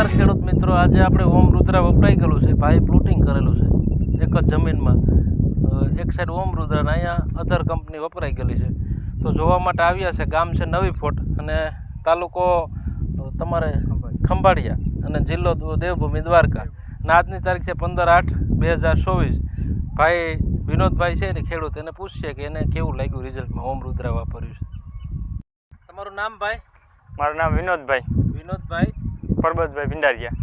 નમસ્કાર ખેડૂત મિત્રો આજે આપણે ઓમ રુદ્રા વપરાઈ ગયેલું છે ભાઈ પ્લોટિંગ કરેલું છે એક જ જમીનમાં. એક સાઈડ ઓમ રુદ્રા અને અહીંયા અધર કંપની વપરાઈ ગયેલી છે. તો જોવા માટે આવ્યા છે ગામ છે નવી ફોટ અને તાલુકો તમારે ખંભાળિયા અને જિલ્લો દેવભૂમિ દ્વારકા. અને આજની તારીખ છે પંદર આઠ બે હજાર ચોવીસ. ભાઈ વિનોદભાઈ છે ને ખેડૂત એને પૂછશે કે એને કેવું લાગ્યું રિઝલ્ટમાં ઓમ રુદ્રા વાપર્યું છે. તમારું નામ ભાઈ? મારું નામ વિનોદભાઈ. વિનોદભાઈ. પરબતભાઈ ભિંડારિયા.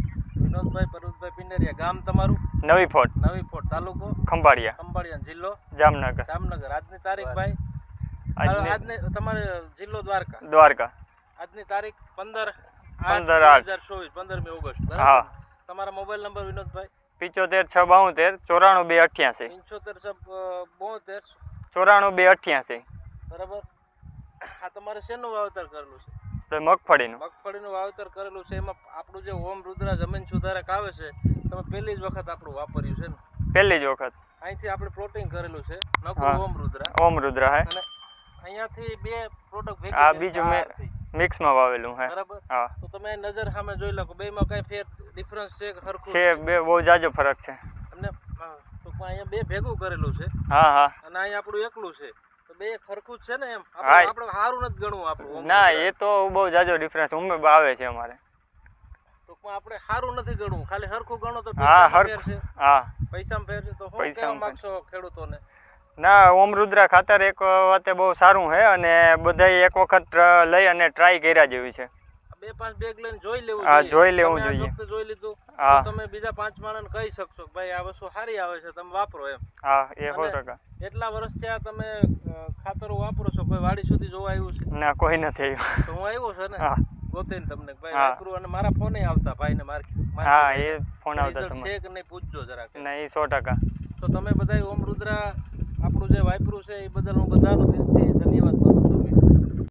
વિનોદભાઈ પરબતભાઈ પિંડારિયા ગામ તમારું? નવી ફોટ નવી ફોટ તાલુકો? ખંભાળિયા. ખંભાળિયા જિલ્લો? જામનગર. જામનગર. આજની તારીખ ભાઈ? આજની આજની તમારે જિલ્લો દ્વારકા. દ્વારકા. આજની તારીખ પંદર પંદર આઠ. આઠ. હજાર ચોવીસ પંદરમી ઓગસ્ટ હા. તમારા મોબાઈલ નંબર વિનોદભાઈ? પિચોતેર છ બાઉતેર ચોરાણું બે અઠ્યાસી. પંચોતેર છ બોતેર ચોરાણું બે અઠ્યાસી. બરાબર? આ તમારે શેનું વાવતર કરેલું છે? તો મગફળીનું. મગફળીનું વાવેતર કરેલું છે. એમાં આપણું જે ઓમ રુદ્રા જમીન સુધારક આવે છે તમે પહેલી જ વખત આપણું વાપર્યું છે ને? પહેલી જ વખત. અહીંથી આપણે પ્લોટિંગ કરેલું છે. નકરું ઓમ રુદ્રા. ઓમ રુદ્રા હે. અને અહીંયાથી બે પ્રોડક્ટ ભેગી આ બીજું મેં મિક્સ મિક્સમાં વાવેલું હે. બરાબર? હા. તો તમે નજર સામે જોઈ લો બે બેમાં કઈ ફેર ડિફરન્સ છે કે હરખું છે બે બહુ જાજો ફરક છે. અને તો અહીંયા બે ભેગું કરેલું છે. હા હા. અને અહીંયા આપણું એકલું છે. બે ખરખું છે ને એમ. આપણે સારું નથી ગણવું આપણું ના એ તો બહુ જાજો ડિફરન્સ ઉમે આવે છે અમારે. ટૂંકમાં આપણે સારું નથી ગણવું. ખાલી હરખું ગણો તો હા ફેર છે હા. પૈસામાં ફેર છે તો હું કહેવા માંગશો ખેડૂતોને? ના ઓમ રુદ્રા ખાતર એક વાતે બહુ સારું છે અને બધાય એક વખત લઈ અને ટ્રાય કર્યા જેવી છે. બે પાંચ બેગ લઈને જોઈ લેવું હા, જોઈ લેવું જોઈએ. જોઈ લીધું. તમે બીજા પાંચ માણસ કહી શકશો ભાઈ આ વસ્તુ સારી આવે છે તમે વાપરો એમ. હા એ સો ટકા. એટલા વર્ષથી આ તમે ખાતરો વાપરો છો કોઈ વાડી સુધી જોવા આવ્યું છે? ના કોઈ નથી આવ્યું. તો હું આવ્યો છે ને? ગોતે તમને ભાઈ. વાપરું અને મારા ફોને આવતા ભાઈને મારી હા એ ફોન આવતા તમારે છે કે નહીં પૂછજો જરાક. ના એ સો ટકા. તો તમે બધા ઓમ રુદ્રા આપણું જે વાપરું છે એ બદલ હું બધાનો દિલથી ધન્યવાદ માનું છું.